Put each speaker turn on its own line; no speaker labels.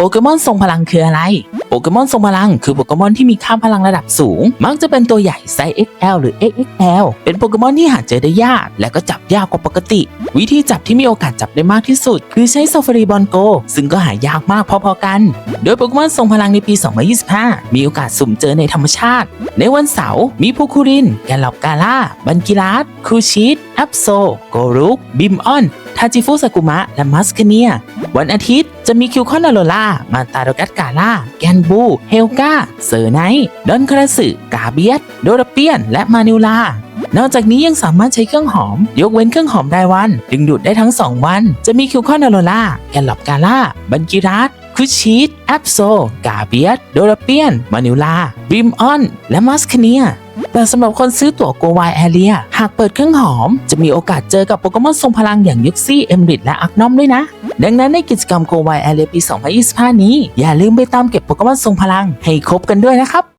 โปเกมอนทรงพลังคืออะไร โปเกมอนทรงพลังคือโปเกมอนที่มีค่าพลังระดับสูง มักจะเป็นตัวใหญ่ไซส์ XL หรือ XXL เป็นโปเกมอนที่หาเจอได้ยาก และก็จับยากกว่าปกติ วิธีจับที่มีโอกาสจับได้มากที่สุด คือใช้ซ a ฟ a รีบอลโก ซึ่งก็หายากมากพอๆกัน โดยโปเกมอนทรงพลังในปี 2025 มีโอกาสสุ่มเจอในธรรมชาติ ในวันเสาร์มีพูคูริน แกลลอบกาล่า บันกิรัสคูชิตแอปโซ โกรุก บิมออน ทาจิฟุสกุมะ และมัสคเนียวันอาทิตย์จะมีคิวคอนอโรล่ามาตาโดกัสกาล่า แกนบู เฮลกา เซอร์ไนท์ดอนคาราสึ กาเบียสโดราเปียน และมานิลานอกจากนี้ยังสามารถใช้เครื่องหอม ยกเว้นเครื่องหอมรายวัน ดึงดูดได้ทั้ง 2 วัน จะมีคิวคอนอโรล่า แกนหลอบกาล่า บันกิรัสคุชชีตแอปโซ กาเบียสโดราเปียน มานิลาบิมออน และมัสคเนียแต่สำหรับคนซื้อตั๋วโกวายแอเรียหากเปิดเครื่องหอม จะมีโอกาสเจอกับโปเกมอนทรงพลังอย่างยุกซี่เอมริดและอักนอมด้วยนะ ดังนั้นในกิจกรรมโควายแอเรียปี 2025 นี้ อย่าลืมไปตามเก็บโปเกมอนทรงพลังให้ครบกันด้วยนะครับ